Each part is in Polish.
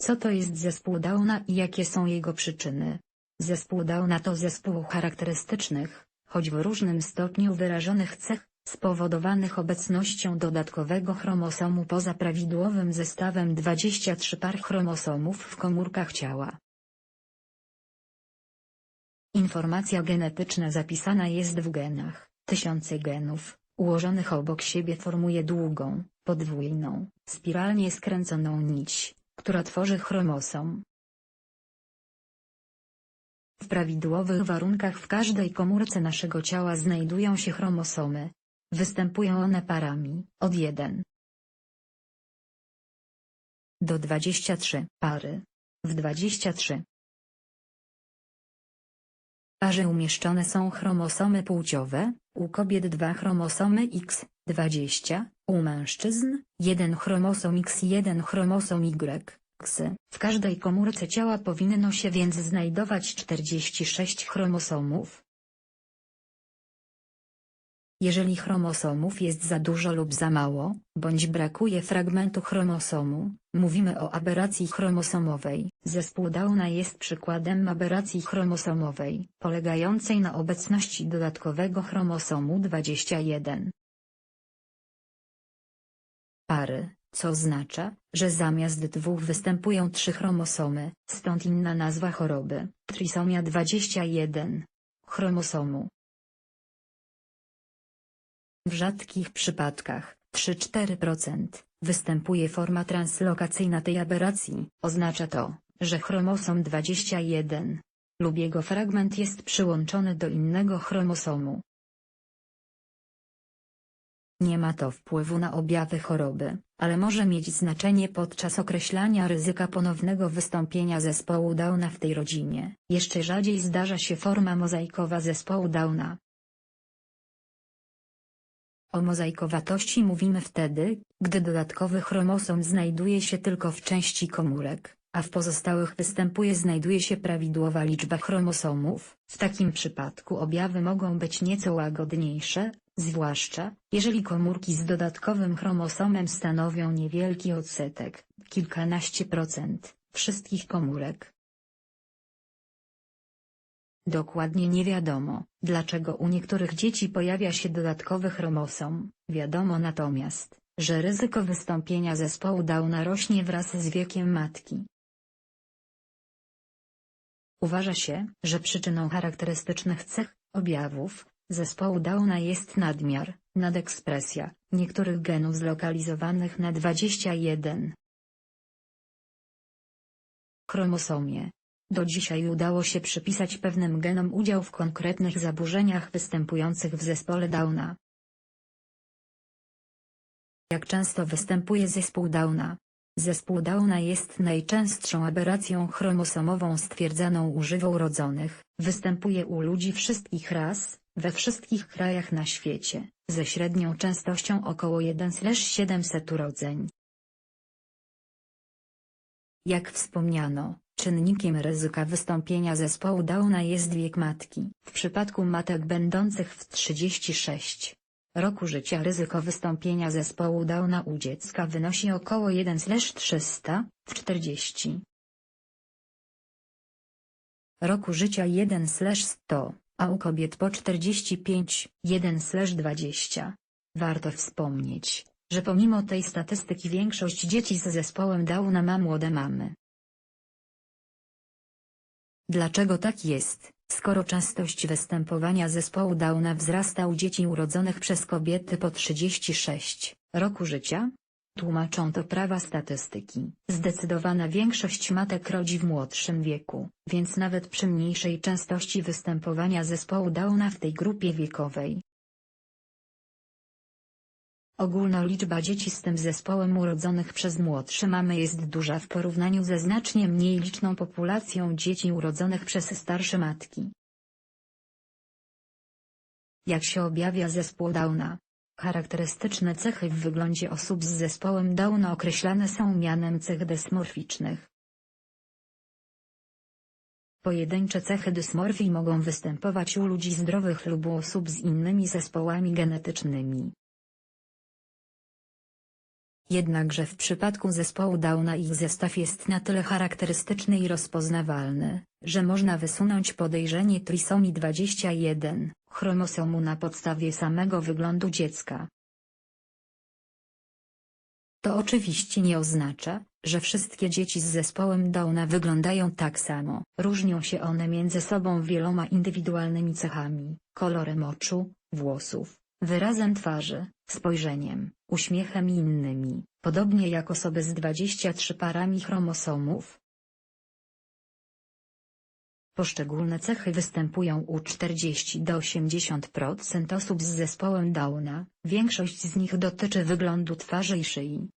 Co to jest zespół Downa i jakie są jego przyczyny? Zespół Downa to zespół charakterystycznych, choć w różnym stopniu wyrażonych cech, spowodowanych obecnością dodatkowego chromosomu poza prawidłowym zestawem 23 par chromosomów w komórkach ciała. Informacja genetyczna zapisana jest w genach. Tysiące genów, ułożonych obok siebie formuje długą, podwójną, spiralnie skręconą nić, która tworzy chromosom. W prawidłowych warunkach w każdej komórce naszego ciała znajdują się chromosomy. Występują one parami, od 1 do 23 pary. W 23 parze umieszczone są chromosomy płciowe, u kobiet dwa chromosomy X, 20, u mężczyzn, jeden chromosom X i jeden chromosom Y. W każdej komórce ciała powinno się więc znajdować 46 chromosomów. Jeżeli chromosomów jest za dużo lub za mało, bądź brakuje fragmentu chromosomu, mówimy o aberracji chromosomowej. Zespół Downa jest przykładem aberracji chromosomowej, polegającej na obecności dodatkowego chromosomu 21 pary, co oznacza, że zamiast dwóch występują trzy chromosomy, stąd inna nazwa choroby, trisomia 21 chromosomu. W rzadkich przypadkach, 3-4%, występuje forma translokacyjna tej aberracji. Oznacza to, że chromosom 21 lub jego fragment jest przyłączony do innego chromosomu. Nie ma to wpływu na objawy choroby, ale może mieć znaczenie podczas określania ryzyka ponownego wystąpienia zespołu Downa w tej rodzinie. Jeszcze rzadziej zdarza się forma mozaikowa zespołu Downa. O mozaikowatości mówimy wtedy, gdy dodatkowy chromosom znajduje się tylko w części komórek, a w pozostałych występuje znajduje się prawidłowa liczba chromosomów. W takim przypadku objawy mogą być nieco łagodniejsze, zwłaszcza, jeżeli komórki z dodatkowym chromosomem stanowią niewielki odsetek, kilkanaście procent, wszystkich komórek. Dokładnie nie wiadomo, dlaczego u niektórych dzieci pojawia się dodatkowy chromosom, wiadomo natomiast, że ryzyko wystąpienia zespołu Downa rośnie wraz z wiekiem matki. Uważa się, że przyczyną charakterystycznych cech, objawów, zespołu Downa jest nadmiar, nadekspresja, niektórych genów zlokalizowanych na 21 chromosomie. Do dzisiaj udało się przypisać pewnym genom udział w konkretnych zaburzeniach występujących w zespole Downa. Jak często występuje zespół Downa? Zespół Downa jest najczęstszą aberracją chromosomową stwierdzaną u żywo urodzonych, występuje u ludzi wszystkich ras, we wszystkich krajach na świecie, ze średnią częstością około 1-700 urodzeń. Jak wspomniano, czynnikiem ryzyka wystąpienia zespołu Downa jest wiek matki. W przypadku matek będących w 36 roku życia ryzyko wystąpienia zespołu Downa u dziecka wynosi około 1-300, w 40 roku życia 1-100 a u kobiet po 45, 1/20. Warto wspomnieć, że pomimo tej statystyki większość dzieci z zespołem Downa ma młode mamy. Dlaczego tak jest, skoro częstość występowania zespołu Downa wzrasta u dzieci urodzonych przez kobiety po 36 roku życia? Tłumaczą to prawa statystyki. Zdecydowana większość matek rodzi w młodszym wieku, więc nawet przy mniejszej częstości występowania zespołu Downa w tej grupie wiekowej. Ogólna liczba dzieci z tym zespołem urodzonych przez młodsze mamy jest duża w porównaniu ze znacznie mniej liczną populacją dzieci urodzonych przez starsze matki. Jak się objawia zespół Downa? Charakterystyczne cechy w wyglądzie osób z zespołem Downa określane są mianem cech dysmorficznych. Pojedyncze cechy dysmorfii mogą występować u ludzi zdrowych lub u osób z innymi zespołami genetycznymi. Jednakże w przypadku zespołu Downa ich zestaw jest na tyle charakterystyczny i rozpoznawalny, że można wysunąć podejrzenie trisomii 21, chromosomu na podstawie samego wyglądu dziecka. To oczywiście nie oznacza, że wszystkie dzieci z zespołem Downa wyglądają tak samo. Różnią się one między sobą wieloma indywidualnymi cechami, kolorem oczu, włosów, wyrazem twarzy, spojrzeniem, uśmiechem i innymi, podobnie jak osoby z 23 parami chromosomów. Poszczególne cechy występują u 40 do 80% osób z zespołem Downa, większość z nich dotyczy wyglądu twarzy i szyi.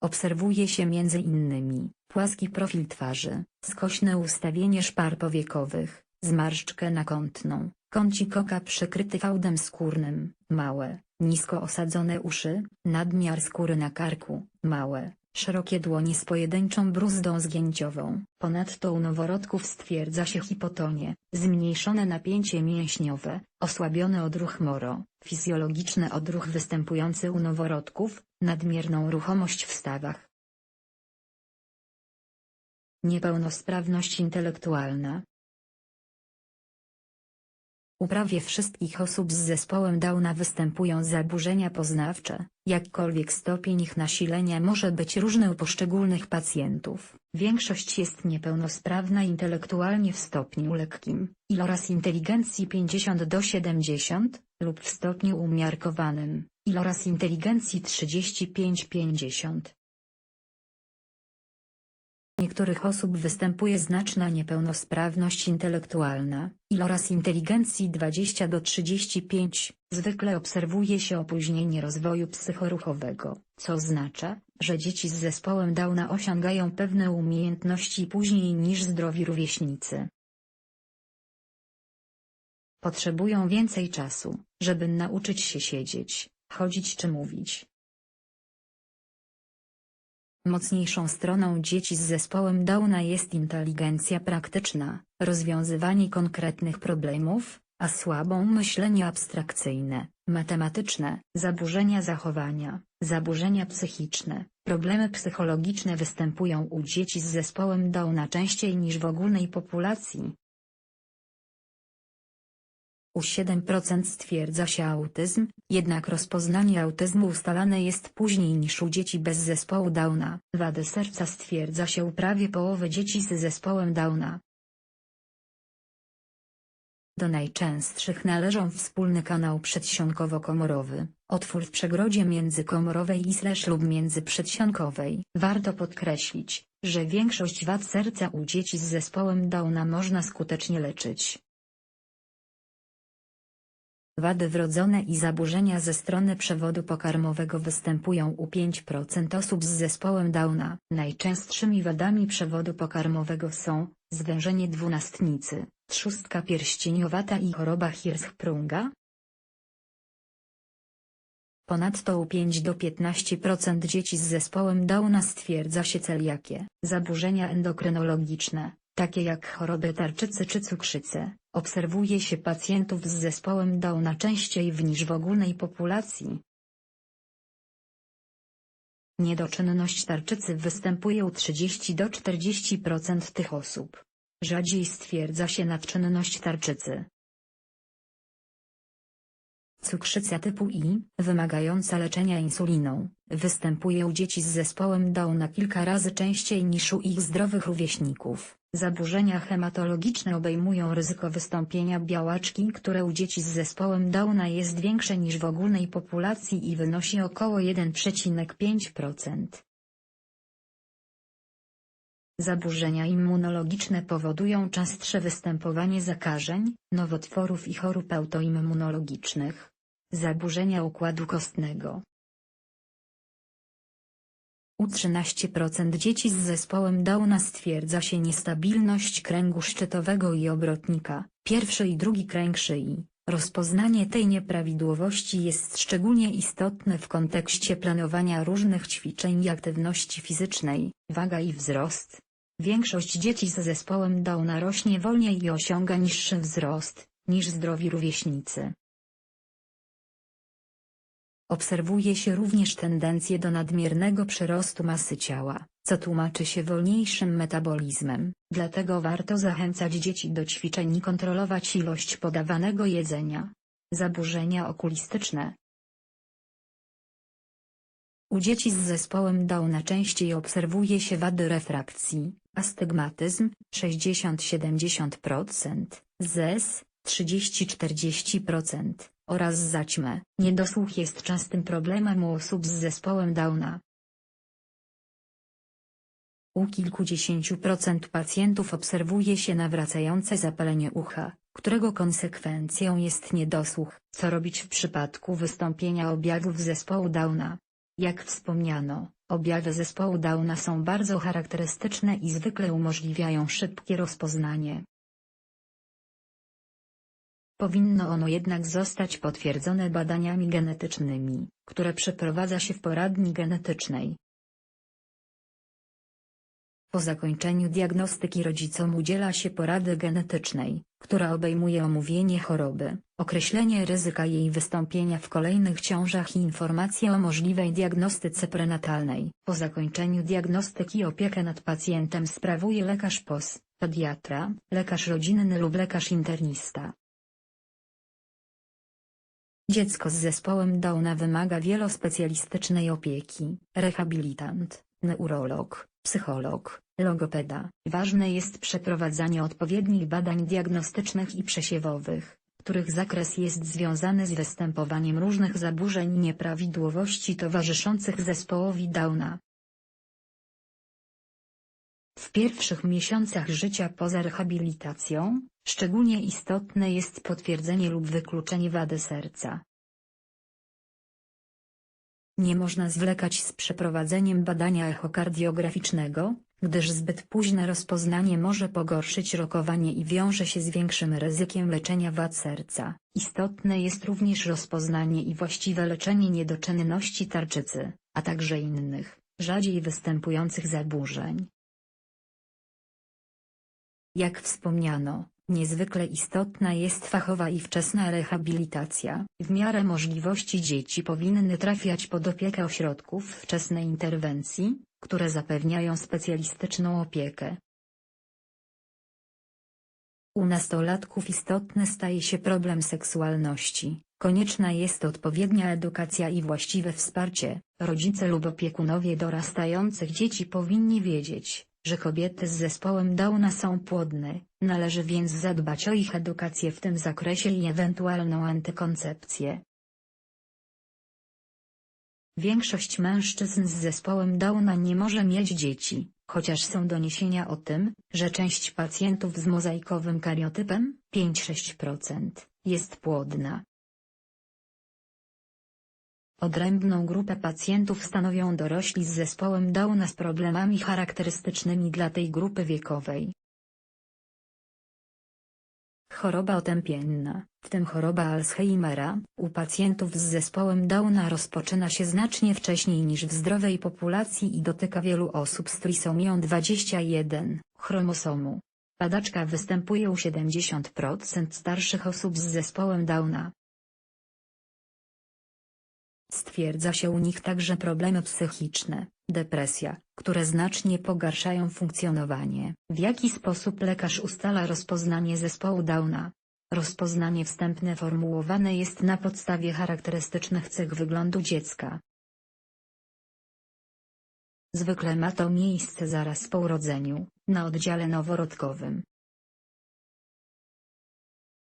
Obserwuje się między innymi płaski profil twarzy, skośne ustawienie szpar powiekowych, zmarszczkę nakątną, kącik oka przykryty fałdem skórnym, małe, nisko osadzone uszy, nadmiar skóry na karku, małe, szerokie dłonie z pojedynczą bruzdą zgięciową. Ponadto u noworodków stwierdza się hipotonie, zmniejszone napięcie mięśniowe, osłabiony odruch moro, fizjologiczny odruch występujący u noworodków, nadmierną ruchomość w stawach. Niepełnosprawność intelektualna, u prawie wszystkich osób z zespołem Downa występują zaburzenia poznawcze, jakkolwiek stopień ich nasilenia może być różny u poszczególnych pacjentów. Większość jest niepełnosprawna intelektualnie w stopniu lekkim, iloraz inteligencji 50 do 70, lub w stopniu umiarkowanym, iloraz inteligencji 35-50 niektórych osób występuje znaczna niepełnosprawność intelektualna, iloraz inteligencji 20 do 35, zwykle obserwuje się opóźnienie rozwoju psychoruchowego, co oznacza, że dzieci z zespołem Downa osiągają pewne umiejętności później niż zdrowi rówieśnicy. Potrzebują więcej czasu, żeby nauczyć się siedzieć, chodzić czy mówić. Mocniejszą stroną dzieci z zespołem Downa jest inteligencja praktyczna, rozwiązywanie konkretnych problemów, a słabą myślenie abstrakcyjne, matematyczne, zaburzenia zachowania, zaburzenia psychiczne, problemy psychologiczne występują u dzieci z zespołem Downa częściej niż w ogólnej populacji. U 7% stwierdza się autyzm, jednak rozpoznanie autyzmu ustalane jest później niż u dzieci bez zespołu Downa. Wady serca stwierdza się u prawie połowy dzieci z zespołem Downa. Do najczęstszych należą wspólny kanał przedsionkowo-komorowy, otwór w przegrodzie międzykomorowej i slash lub międzyprzedsionkowej. Warto podkreślić, że większość wad serca u dzieci z zespołem Downa można skutecznie leczyć. Wady wrodzone i zaburzenia ze strony przewodu pokarmowego występują u 5% osób z zespołem Downa. Najczęstszymi wadami przewodu pokarmowego są zwężenie dwunastnicy, trzustka pierścieniowata i choroba Hirschsprunga. Ponadto u 5 do 15% dzieci z zespołem Downa stwierdza się celiakie, zaburzenia endokrynologiczne, takie jak choroby tarczycy czy cukrzycę, obserwuje się pacjentów z zespołem Downa częściej w niż w ogólnej populacji. Niedoczynność tarczycy występuje u 30 do 40% tych osób. Rzadziej stwierdza się nadczynność tarczycy. Cukrzyca typu I, wymagająca leczenia insuliną, występuje u dzieci z zespołem Downa kilka razy częściej niż u ich zdrowych rówieśników. Zaburzenia hematologiczne obejmują ryzyko wystąpienia białaczki, które u dzieci z zespołem Downa jest większe niż w ogólnej populacji i wynosi około 1,5%. Zaburzenia immunologiczne powodują częstsze występowanie zakażeń, nowotworów i chorób autoimmunologicznych. Zaburzenia układu kostnego, u 13% dzieci z zespołem Downa stwierdza się niestabilność kręgu szczytowego i obrotnika, pierwszy i drugi kręg szyi. Rozpoznanie tej nieprawidłowości jest szczególnie istotne w kontekście planowania różnych ćwiczeń i aktywności fizycznej, waga i wzrost. Większość dzieci z zespołem Downa rośnie wolniej i osiąga niższy wzrost, niż zdrowi rówieśnicy. Obserwuje się również tendencję do nadmiernego przyrostu masy ciała, co tłumaczy się wolniejszym metabolizmem, dlatego warto zachęcać dzieci do ćwiczeń i kontrolować ilość podawanego jedzenia. Zaburzenia okulistyczne. U dzieci z zespołem Downa częściej obserwuje się wady refrakcji, astygmatyzm 60-70%, ZES 30-40% oraz zaćmę. Niedosłuch jest częstym problemem u osób z zespołem Downa. U kilkudziesięciu procent pacjentów obserwuje się nawracające zapalenie ucha, którego konsekwencją jest niedosłuch. Co robić w przypadku wystąpienia objawów zespołu Downa? Jak wspomniano, objawy zespołu Downa są bardzo charakterystyczne i zwykle umożliwiają szybkie rozpoznanie. Powinno ono jednak zostać potwierdzone badaniami genetycznymi, które przeprowadza się w poradni genetycznej. Po zakończeniu diagnostyki rodzicom udziela się porady genetycznej, która obejmuje omówienie choroby, określenie ryzyka jej wystąpienia w kolejnych ciążach i informacje o możliwej diagnostyce prenatalnej. Po zakończeniu diagnostyki opiekę nad pacjentem sprawuje lekarz POS, pediatra, lekarz rodzinny lub lekarz internista. Dziecko z zespołem Downa wymaga wielospecjalistycznej opieki, rehabilitant, neurolog, psycholog, logopeda. Ważne jest przeprowadzanie odpowiednich badań diagnostycznych i przesiewowych, których zakres jest związany z występowaniem różnych zaburzeń nieprawidłowości towarzyszących zespołowi Downa. W pierwszych miesiącach życia poza rehabilitacją, szczególnie istotne jest potwierdzenie lub wykluczenie wady serca. Nie można zwlekać z przeprowadzeniem badania echokardiograficznego, gdyż zbyt późne rozpoznanie może pogorszyć rokowanie i wiąże się z większym ryzykiem leczenia wad serca. Istotne jest również rozpoznanie i właściwe leczenie niedoczynności tarczycy, a także innych, rzadziej występujących zaburzeń. Jak wspomniano, niezwykle istotna jest fachowa i wczesna rehabilitacja. W miarę możliwości dzieci powinny trafiać pod opiekę ośrodków wczesnej interwencji, które zapewniają specjalistyczną opiekę. U nastolatków istotny staje się problem seksualności. Konieczna jest odpowiednia edukacja i właściwe wsparcie. Rodzice lub opiekunowie dorastających dzieci powinni wiedzieć, że kobiety z zespołem Downa są płodne, należy więc zadbać o ich edukację w tym zakresie i ewentualną antykoncepcję. Większość mężczyzn z zespołem Downa nie może mieć dzieci, chociaż są doniesienia o tym, że część pacjentów z mozaikowym kariotypem 5-6% jest płodna. Odrębną grupę pacjentów stanowią dorośli z zespołem Downa z problemami charakterystycznymi dla tej grupy wiekowej. Choroba otępienna, w tym choroba Alzheimera, u pacjentów z zespołem Downa rozpoczyna się znacznie wcześniej niż w zdrowej populacji i dotyka wielu osób z trisomią 21, chromosomu. Padaczka występuje u 70% starszych osób z zespołem Downa. Stwierdza się u nich także problemy psychiczne, depresja, które znacznie pogarszają funkcjonowanie. W jaki sposób lekarz ustala rozpoznanie zespołu Downa? Rozpoznanie wstępne formułowane jest na podstawie charakterystycznych cech wyglądu dziecka. Zwykle ma to miejsce zaraz po urodzeniu, na oddziale noworodkowym.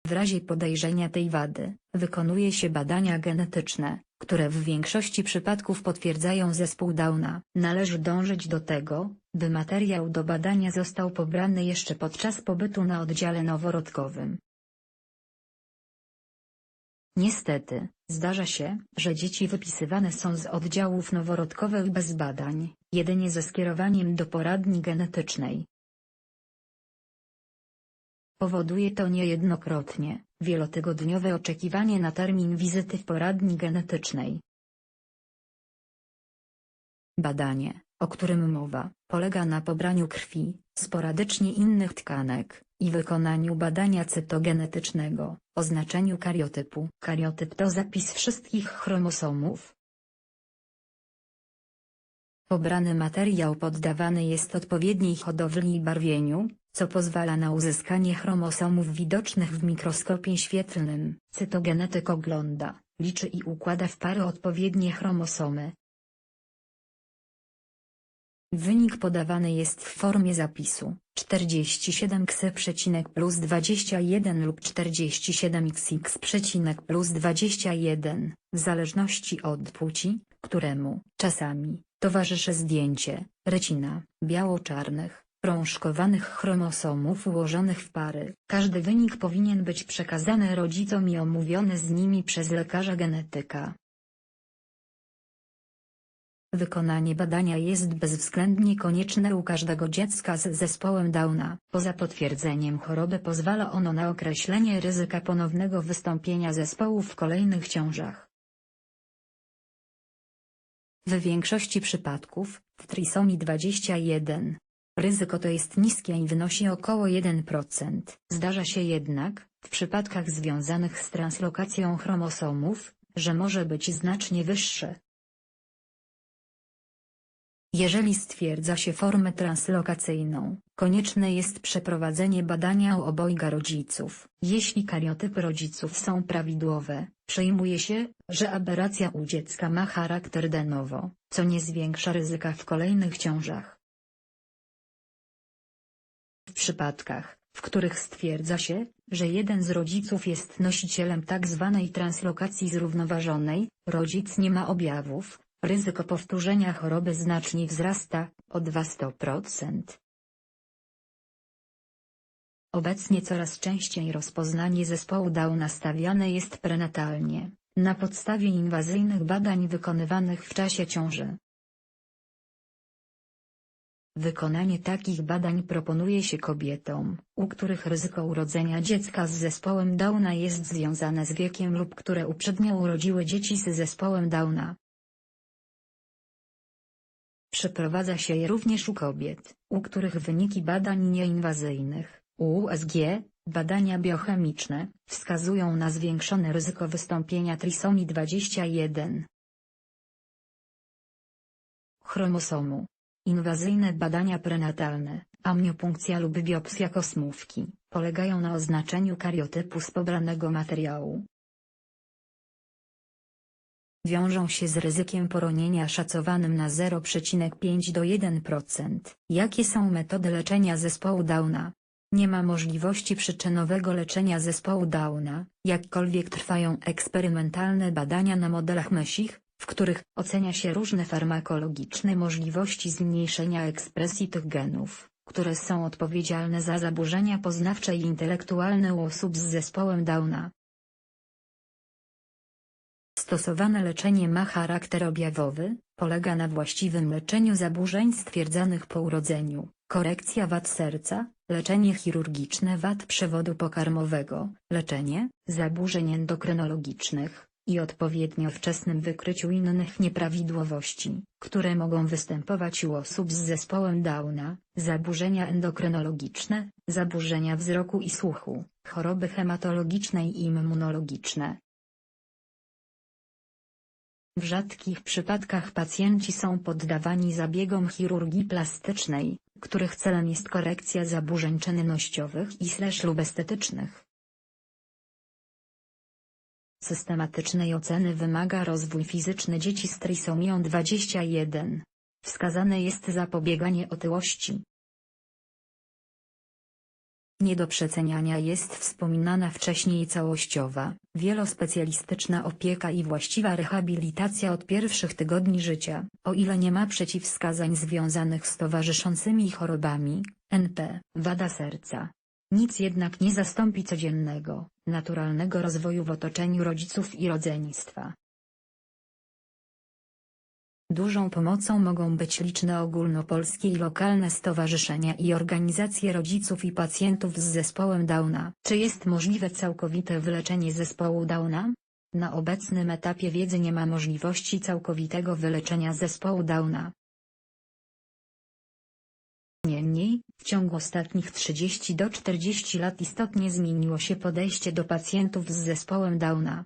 W razie podejrzenia tej wady, wykonuje się badania genetyczne, które w większości przypadków potwierdzają zespół Downa. Należy dążyć do tego, by materiał do badania został pobrany jeszcze podczas pobytu na oddziale noworodkowym. Niestety, zdarza się, że dzieci wypisywane są z oddziałów noworodkowych bez badań, jedynie ze skierowaniem do poradni genetycznej. Powoduje to niejednokrotnie, wielotygodniowe oczekiwanie na termin wizyty w poradni genetycznej. Badanie, o którym mowa, polega na pobraniu krwi, sporadycznie innych tkanek, i wykonaniu badania cytogenetycznego, oznaczeniu kariotypu. Kariotyp to zapis wszystkich chromosomów. Pobrany materiał poddawany jest odpowiedniej hodowli i barwieniu, co pozwala na uzyskanie chromosomów widocznych w mikroskopie świetlnym. Cytogenetyk ogląda, liczy i układa w pary odpowiednie chromosomy. Wynik podawany jest w formie zapisu 47 ksy przecinek plus 21 lub 47 xx plus 21, w zależności od płci, któremu, czasami, towarzyszy zdjęcie, recina, biało-czarnych, prążkowanych chromosomów ułożonych w pary. Każdy wynik powinien być przekazany rodzicom i omówiony z nimi przez lekarza genetyka. Wykonanie badania jest bezwzględnie konieczne u każdego dziecka z zespołem Downa. Poza potwierdzeniem choroby pozwala ono na określenie ryzyka ponownego wystąpienia zespołu w kolejnych ciążach. W większości przypadków, w trisomii 21, ryzyko to jest niskie i wynosi około 1%. Zdarza się jednak, w przypadkach związanych z translokacją chromosomów, że może być znacznie wyższe. Jeżeli stwierdza się formę translokacyjną, konieczne jest przeprowadzenie badania u obojga rodziców. Jeśli kariotypy rodziców są prawidłowe, przyjmuje się, że aberracja u dziecka ma charakter de novo, co nie zwiększa ryzyka w kolejnych ciążach. Przypadkach, w których stwierdza się, że jeden z rodziców jest nosicielem tzw. Tak translokacji zrównoważonej, rodzic nie ma objawów, ryzyko powtórzenia choroby znacznie wzrasta, o 200%. Obecnie coraz częściej rozpoznanie zespołu Downa stawiane jest prenatalnie, na podstawie inwazyjnych badań wykonywanych w czasie ciąży. Wykonanie takich badań proponuje się kobietom, u których ryzyko urodzenia dziecka z zespołem Downa jest związane z wiekiem lub które uprzednio urodziły dzieci z zespołem Downa. Przeprowadza się je również u kobiet, u których wyniki badań nieinwazyjnych, USG, badania biochemiczne, wskazują na zwiększone ryzyko wystąpienia trisomii 21. Chromosomu. Inwazyjne badania prenatalne, amniopunkcja lub biopsja kosmówki, polegają na oznaczeniu kariotypu z pobranego materiału, wiążą się z ryzykiem poronienia szacowanym na 0,5 do 1%. Jakie są metody leczenia zespołu Downa? Nie ma możliwości przyczynowego leczenia zespołu Downa, jakkolwiek trwają eksperymentalne badania na modelach mysich, w których ocenia się różne farmakologiczne możliwości zmniejszenia ekspresji tych genów, które są odpowiedzialne za zaburzenia poznawcze i intelektualne u osób z zespołem Downa. Stosowane leczenie ma charakter objawowy, polega na właściwym leczeniu zaburzeń stwierdzanych po urodzeniu, korekcja wad serca, leczenie chirurgiczne wad przewodu pokarmowego, leczenie zaburzeń endokrynologicznych i odpowiednio wczesnym wykryciu innych nieprawidłowości, które mogą występować u osób z zespołem Downa, zaburzenia endokrynologiczne, zaburzenia wzroku i słuchu, choroby hematologiczne i immunologiczne, w rzadkich przypadkach pacjenci są poddawani zabiegom chirurgii plastycznej, których celem jest korekcja zaburzeń czynnościowych i lub estetycznych. Systematycznej oceny wymaga rozwój fizyczny dzieci z trisomią 21. Wskazane jest zapobieganie otyłości, nie do przeceniania jest wspominana wcześniej całościowa, wielospecjalistyczna opieka i właściwa rehabilitacja od pierwszych tygodni życia, o ile nie ma przeciwwskazań związanych z towarzyszącymi chorobami, NP, wada serca. Nic jednak nie zastąpi codziennego, naturalnego rozwoju w otoczeniu rodziców i rodzeństwa. Dużą pomocą mogą być liczne ogólnopolskie i lokalne stowarzyszenia i organizacje rodziców i pacjentów z zespołem Downa. Czy jest możliwe całkowite wyleczenie zespołu Downa? Na obecnym etapie wiedzy nie ma możliwości całkowitego wyleczenia zespołu Downa. W ciągu ostatnich 30 do 40 lat istotnie zmieniło się podejście do pacjentów z zespołem Downa.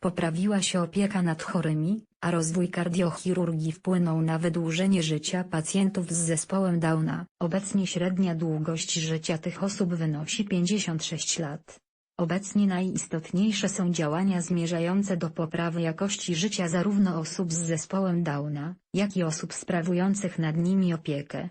Poprawiła się opieka nad chorymi, a rozwój kardiochirurgii wpłynął na wydłużenie życia pacjentów z zespołem Downa. Obecnie średnia długość życia tych osób wynosi 56 lat. Obecnie najistotniejsze są działania zmierzające do poprawy jakości życia zarówno osób z zespołem Downa, jak i osób sprawujących nad nimi opiekę.